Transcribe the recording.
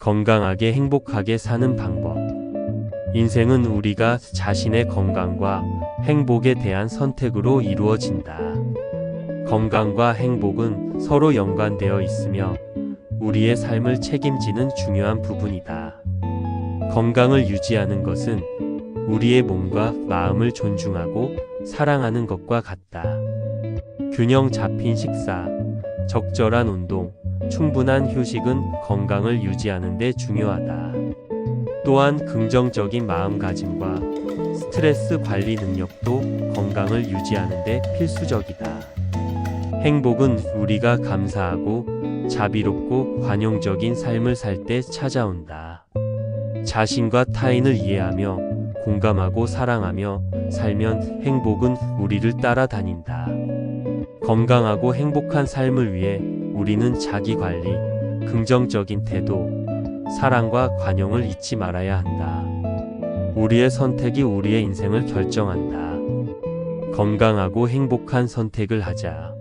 건강하게 행복하게 사는 방법. 인생은 우리가 자신의 건강과 행복에 대한 선택으로 이루어진다. 건강과 행복은 서로 연관되어 있으며 우리의 삶을 책임지는 중요한 부분이다. 건강을 유지하는 것은 우리의 몸과 마음을 존중하고 사랑하는 것과 같다. 균형 잡힌 식사, 적절한 운동, 충분한 휴식은 건강을 유지하는 데 중요하다. 또한 긍정적인 마음가짐과 스트레스 관리 능력도 건강을 유지하는 데 필수적이다. 행복은 우리가 감사하고 자비롭고 관용적인 삶을 살 때 찾아온다. 자신과 타인을 이해하며 공감하고 사랑하며 살면 행복은 우리를 따라다닌다. 건강하고 행복한 삶을 위해 우리는 자기 관리, 긍정적인 태도, 사랑과 관용을 잊지 말아야 한다. 우리의 선택이 우리의 인생을 결정한다. 건강하고 행복한 선택을 하자.